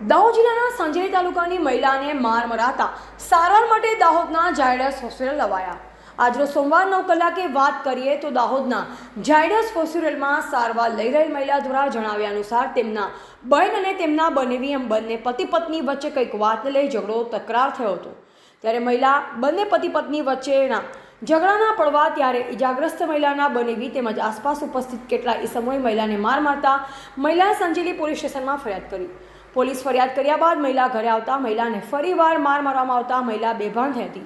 દાહોદ જિલ્લાના સંજેલી તાલુકાની મહિલાને માર મરાતા સારવાર માટે દાહોદના ઝાયડસ હોસ્પિટલ લવાયા. આજરોજ સોમવાર નવ કલાકે વાત કરીએ તો દાહોદના ઝાયડસ હોસ્પિટલમાં સારવાર લઈ રહેલ મહિલા દ્વારા જણાવ્યા અનુસાર તેમના બહેન અને તેમના બનેવી એમ બંને પતિ પત્ની વચ્ચે કંઈક વાતને લઈ ઝઘડો તકરાર થયો હતો. ત્યારે મહિલા બંને પતિ પત્ની વચ્ચેના ઝઘડાના પડવા ત્યારે ઇજાગ્રસ્ત મહિલાના બનેવી તેમજ આસપાસ ઉપસ્થિત કેટલા ઈસમોએ મહિલાને માર મારતા મહિલાએ સંજેલી પોલીસ સ્ટેશનમાં ફરિયાદ કરી. પોલીસ ફરિયાદ કર્યા બાદ મહિલા ઘરે આવતા મહિલાને ફરીવાર માર મારવામાં આવતા મહિલા બેભાન થઈ હતી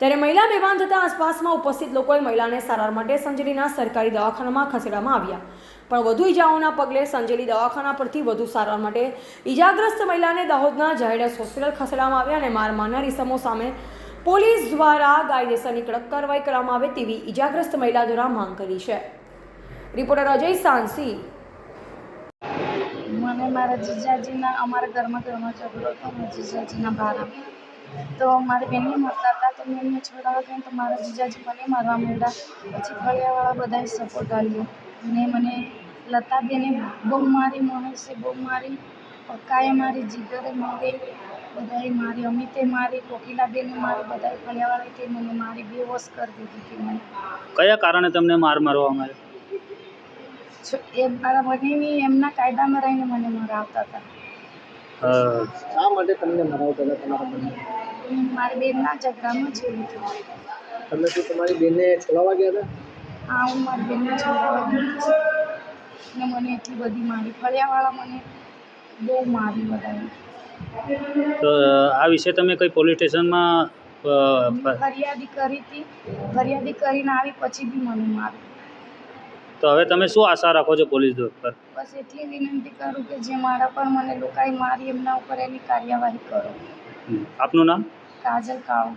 ત્યારે મહિલા બેભાન થતાં આસપાસમાં ઉપસ્થિત લોકોએ મહિલાને સારવાર માટે સંજેલીના સરકારી દવાખાનામાં ખસેડવામાં આવ્યા. પણ વધુ ઈજાઓના પગલે સંજેલી દવાખાના પરથી વધુ સારવાર માટે ઈજાગ્રસ્ત મહિલાને દાહોદના ઝાયડસ હોસ્પિટલ ખસેડવામાં આવ્યા અને માર મારનાર ઇસમો સામે પોલીસ દ્વારા કાયદેસરની કડક કાર્યવાહી કરવામાં આવે તેવી ઈજાગ્રસ્ત મહિલા દ્વારા માંગ કરી છે. રિપોર્ટર અજય સાંસી મને મારા જીજાજીના, અમારા ઘરમાં ઘરમાં ઝઘડો હતો મારા જીજાજીના બારા તો મારી બેનને મારતા હતા, તો મેં એમને છોડાવવા ગઈ તો મારા જીજાજી મને મારવા માંડ્યા. પછી ફળિયાવાળા બધાએ સપોર્ટ આપ્યો. ને મને લતાબેને બહુ મારી, મહેશે બહુ મારી પક્કાએ મારી, જીગરે મારી, બધાએ મારી, અમિતે મારી, કોકિલાબેને મારી, બધાએ ફળિયાવાળાએ તે મને મારી બેહોશ કરી દીધી હતી મને. કયા કારણે તમને માર મારવામાં આવ્યો? એ મારા વડીની એમના કાયદામાં રહીને મને મરાવતા હતા. શા માટે તમને મરાવતા હતા તમારા મને મારી બેનના ઝઘડામાં જેવું થયું તમે શું તમારી બેનને છોડાવવા ગયા હતા? હા હું મારી બેનને છોડાવવા ગઈ. ને મને એટલી બધી મારી ફળિયાવાળા મને બહુ મારી બધાએ તો આ વિશે તમે કઈ પોલીસ સ્ટેશનમાં ફરિયાદી કરી હતી. ફરિયાદી કરીને આવી પછી બી મને મારી તો હવે તમે શું આશા રાખો છો પોલીસ દોર પર બસ એટલી વિનંતી કરું કે જે મારા પર મને લોકાઈ મારી એમના ઉપર એની કાર્યવાહી કરો. આપનું નામ? કાજલ કાળો